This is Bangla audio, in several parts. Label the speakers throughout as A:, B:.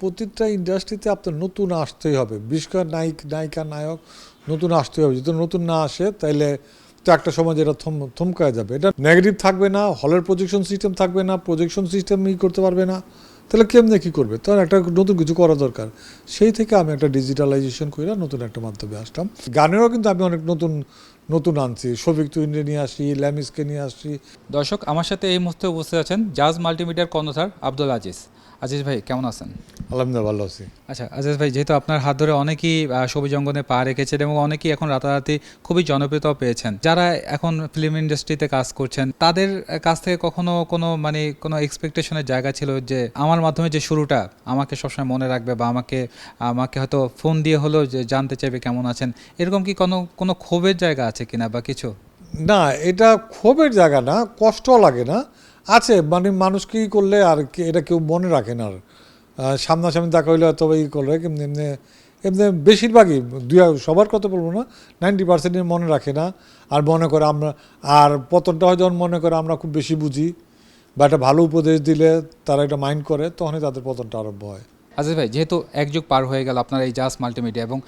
A: প্রতিটা ইন্ডাস্ট্রিতে আপনার নতুন আসতেই হবে। বিশেষ করে নায়িক, নায়িকা, নায়ক নতুন আসতেই হবে। যদি নতুন না আসে, তাইলে তো একটা সময় যেটা থম, থমকায় যাবে। এটা নেগেটিভ থাকবে না, হলের প্রজেকশন সিস্টেম থাকবে না প্রজেকশন সিস্টেম ই করতে পারবে না। তাহলে কেমনে কী করবে? তখন একটা নতুন কিছু করা দরকার। সেই থেকে আমি একটা ডিজিটালাইজেশন করে নতুন একটা মাধ্যমে আসলাম। গানেরও কিন্তু আমি অনেক নতুন নতুন আনছি। শফিক তুইনে নিয়ে আসি, ল্যামিসকে নিয়ে আসি।
B: দর্শক, আমার সাথে এই মুহূর্তে উপস্থিত আছেন জাজ মাল্টিমিডিয়ার কর্ণধার আব্দুল আজিজ। আজিজ ভাই কেমন আছেন?
A: আলহামদুলিল্লাহ ভালো আছি।
B: আচ্ছা আজিজ ভাই যেহেতু আপনার হাত ধরে অনেকেই সবুজ অঙ্গনে পা রেখেছেন এবং অনেকেই এখন রাতারাতি খুবই জনপ্রিয়তা পেয়েছেন। যারা এখন ফিল্ম ইন্ডাস্ট্রিতে কাজ করছেন তাদের কাছ থেকে কখনো কোনো মানে কোনো এক্সপেকটেশনের জায়গা ছিল যে আমার মাধ্যমে যে শুরুটা আমাকে সবসময় মনে রাখবে বা আমাকে আমাকে হয়তো ফোন দিয়ে হলেও যে জানতে চাইবে কেমন আছেন এরকম কি কোনো কোনো ক্ষোভের জায়গা আছে কিনা বা কিছু?
A: না এটা ক্ষোভের জায়গা না কষ্ট লাগে না। আছে মানে মানুষ কি করলে আর এটা কেউ মনে রাখে না আর। সামনাসামনি দেখা হইলে হয়তো ই করলে, এমনি এমনি এমনি বেশিরভাগই, দুই, সবার কথা বলব না নাইনটি পার্সেন্টই মনে রাখে না, আর মনে করে আমরা, আর পতনটা যখন মনে করে আমরা খুব বেশি বুঝি, বা একটা ভালো উপদেশ দিলে তারা এটা মাইন্ড করে, তখনই তাদের পতনটা আরম্ভ হয়।
B: আজিজ ভাই, যেহেতু এক যুগ পার হয়ে গেল আপনার এই জাস মাল্টিমিডিয়া এবং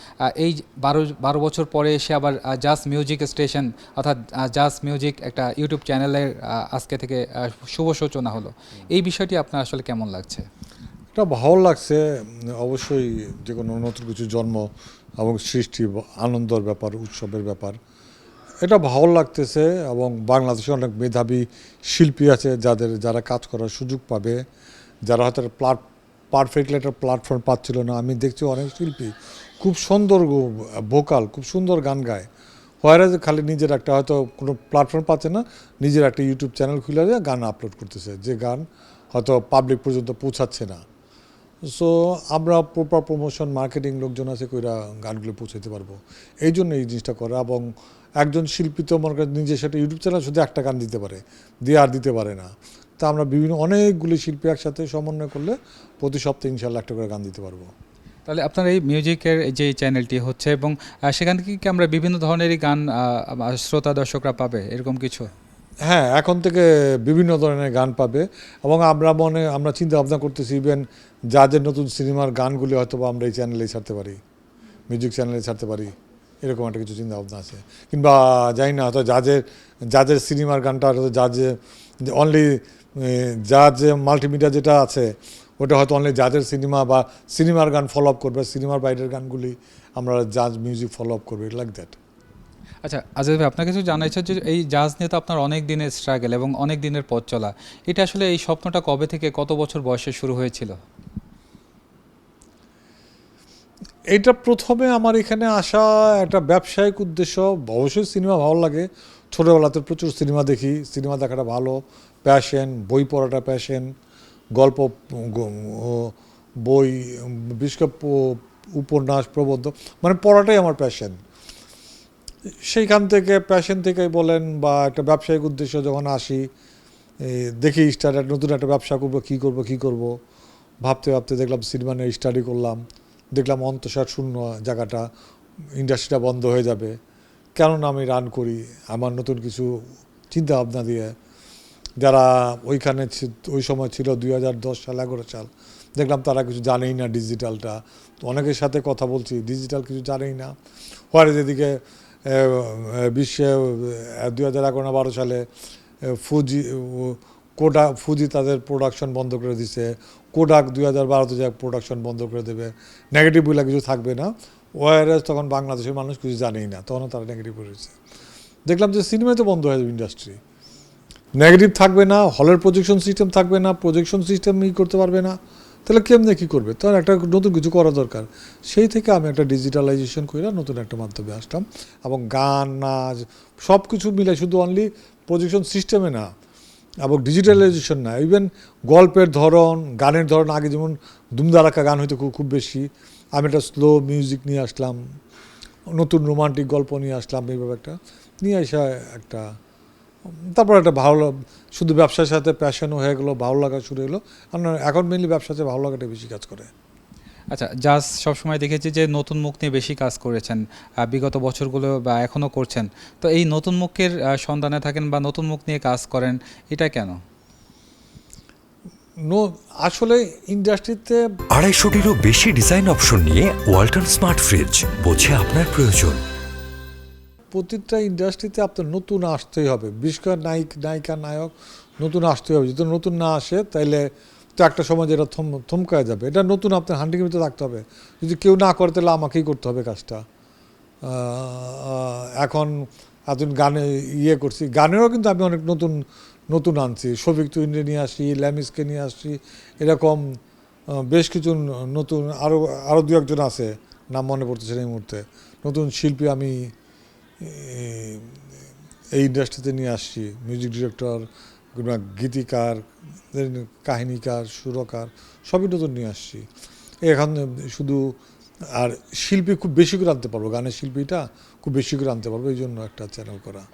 B: এই বারো বারো বছর পরে এসে আবার জাস মিউজিক স্টেশন অর্থাৎ জাস মিউজিক একটা ইউটিউব চ্যানেলের আজকে থেকে শুভ সূচনা হলো। এই বিষয়টি আপনার আসলে কেমন লাগছে?
A: এটা ভালো লাগছে। অবশ্যই যে কোনো নতুন কিছু জন্ম এবং সৃষ্টি, আনন্দের ব্যাপার, উৎসবের ব্যাপার, এটা ভালো লাগতেছে এবং বাংলাদেশে অনেক মেধাবী শিল্পী আছে যাদের, যারা কাজ করার সুযোগ পাবে, যারা হয়তো প্লাট পারফেক্টলি একটা প্ল্যাটফর্ম পাচ্ছিল না। আমি দেখছি অনেক শিল্পী খুব সুন্দর ভোকাল, খুব সুন্দর গান গায়। হোয়ারাজ খালি নিজের একটা হয়তো কোনো প্ল্যাটফর্ম পাচ্ছে না, নিজের একটা ইউটিউব চ্যানেল খুলে দিয়ে গান আপলোড করতেছে। যে গান হয়তো পাবলিক পর্যন্ত পৌঁছাচ্ছে না। সো আমরা প্রপার প্রমোশন মার্কেটিং লোকজন আছে কইরা গানগুলো পৌঁছাতে পারব। এই জন্য এই জিনিসটা করা এবং একজন শিল্পী তো মনে করেন নিজের সাথে ইউটিউব চ্যানেল শুধু একটা গান দিতে পারে। দিয়ে আর দিতে পারে না। তা আমরা বিভিন্ন অনেকগুলি শিল্পী একসাথে সমন্বয় করলে প্রতি সপ্তাহে ইনশাল্লাহ একটা করে গান দিতে পারব।
B: তাহলে আপনার এই মিউজিকের যে চ্যানেলটি হচ্ছে এবং সেখান থেকে কি আমরা বিভিন্ন ধরনেরই গান শ্রোতা দর্শকরা পাবে? এরকম কিছু?
A: হ্যাঁ এখন থেকে বিভিন্ন ধরনের গান পাবে এবং আমরা মনে আমরা চিন্তা ভাবনা করতেছি ইভেন যাদের নতুন সিনেমার গানগুলি হয়তো বা আমরা এই চ্যানেলে ছাড়তে পারি মিউজিক চ্যানেলে ছাড়তে পারি এরকম একটা কিছু চিন্তা ভাবনা আছে। কিংবা জানি না হয়তো যাদের যাদের সিনেমার গানটা হয়তো যাদের অনলি জাজ মাল্টিমিডিয়া যেটা আছে ওটা হয়তো অনলি যাদের সিনেমা বা সিনেমার গান ফলো আপ করবে সিনেমার বাইরের গানগুলি আমরা জাজ মিউজিক ফলো আপ করবে লাইক দ্যাট
B: আচ্ছা আজিজ ভাই আপনার কিছু জানা ইচ্ছা যে এই জাজ নিয়ে তো আপনার অনেক দিনের স্ট্রাগল এবং অনেক দিনের পথ চলা। এটা আসলে এই স্বপ্নটা কবে থেকে কত বছর বয়সে শুরু হয়েছিল?
A: এইটা প্রথমে আমার এখানে আসা একটা ব্যবসায়িক উদ্দেশ্য। অবশ্যই সিনেমা ভালো লাগে। ছোটোবেলাতে প্রচুর সিনেমা দেখি সিনেমা দেখাটা ভালো। প্যাশন, বই পড়াটা প্যাশন, গল্প বই বিশেষ উপন্যাস, প্রবন্ধ মানে পড়াটাই আমার প্যাশন। সেইখান থেকে, প্যাশন থেকেই বলেন বা একটা ব্যবসায়িক উদ্দেশ্য যখন আসি দেখি স্টার্ট, নতুন একটা ব্যবসা করব, কী করব কী করব, ভাবতে ভাবতে দেখলাম সিনেমা নিয়ে স্টাডি করলাম, দেখলাম অন্তঃসার শূন্য জায়গাটা ইন্ডাস্ট্রিটা বন্ধ হয়ে যাবে, কেননা আমি রান করি, আমার নতুন কিছু চিন্তা ভাবনা দিয়ে যারা ওইখানে ওই সময় ছিল দুই হাজার দশ সাল, এগারো সাল, দেখলাম তারা কিছু জানেই না ডিজিটালটা। তো অনেকের সাথে কথা বলছি, ডিজিটাল কিছু জানেই না। হওয়ার যেদিকে বিশ্বে দুই হাজার এগারো বারো সালে ফুজি কোডা ফুজি তাদের প্রোডাকশন বন্ধ করে দিছে। কোডাক দুই হাজার বারোতে যা প্রোডাকশন বন্ধ করে দেবে নেগেটিভ বলে কিছু থাকবে না। ওয়ারএস তখন বাংলাদেশের মানুষ কিছু জানেই না তখন তারা নেগেটিভ করেছে। দেখলাম যে সিনেমায় তো বন্ধ হয়ে যাবে ইন্ডাস্ট্রি নেগেটিভ থাকবে না, হলের প্রজেকশন সিস্টেম থাকবে না প্রজেকশন সিস্টেম ই করতে পারবে না। তাহলে কেমনে কী করবে? তখন একটা নতুন কিছু করা দরকার। সেই থেকে আমি একটা ডিজিটালাইজেশন করে নতুন একটা মাধ্যমে আসলাম এবং গান, নাচ সব কিছু মিলে শুধু অনলি প্রজেকশন সিস্টেমে না, এবং ডিজিটালাইজেশন না ইভেন গল্পের ধরন, গানের ধরন, আগে যেমন দুমদারাক্কা গান খুব খুব বেশি, আমি একটা স্লো মিউজিক নিয়ে আসলাম, নতুন রোমান্টিক গল্প নিয়ে আসলাম, এইভাবে একটা, নিয়ে আসা একটা তারপর একটা ভালো শুধু ব্যবসার সাথে প্যাশনও হয়ে গেলো ভালো লাগা শুরু হলো। না, এখন মেনলি ব্যবসাতে ভালো লাগাটা বেশি কাজ করে।
B: আচ্ছা জাজ সবসময় দেখেছি যে নতুন মুখ নিয়ে বেশি কাজ করেছেন বিগত বছরগুলো বা এখনও করছেন। তো এই নতুন মুখের সন্ধানে থাকেন বা নতুন মুখ নিয়ে কাজ করেন এটা কেন?
A: নো- আসলে ইন্ডাস্ট্রিতে
C: আড়াইশোটিরও বেশি ডিজাইন অপশন নিয়ে ওয়ালটন স্মার্ট ফ্রিজ বোঝে আপনার প্রয়োজন।
A: প্রতিটা ইন্ডাস্ট্রিতে আপনার নতুন আসতেই হবে। বিশেষ করে নায়িক, নায়িকা, নায়ক নতুন আসতেই হবে। যদি নতুন না আসে, তাইলে তো একটা সময় যেটা থম, থমকায় যাবে। এটা নতুন আপনার হান্ডিংয়ের ভিতরে থাকতে হবে। যদি কেউ না করে, তাহলে আমাকেই করতে হবে কাজটা। এখন এতদিন গানে ইয়ে করছি। গানেরও কিন্তু আমি অনেক নতুন নতুন আনছি। শফিক তুহিনকে নিয়ে আসি, ল্যামিসকে নিয়ে আসছি এরকম বেশ কিছু নতুন আরও আরও দু একজন আছে। নাম মনে পড়তেছে এই মুহূর্তে। নতুন শিল্পী আমি এই- ইন্ডাস্ট্রিতে নিয়ে আসছি। মিউজিক ডিরেক্টর কিংবা গীতিকার কাহিনীকার, সুরকার, সবই নতুন নিয়ে আসছি। এখন, শুধু, আর শিল্পী খুব বেশি করে আনতে পারব। গানের শিল্পীটা খুব বেশি করে আনতে পারব এই জন্য একটা চ্যানেল করা।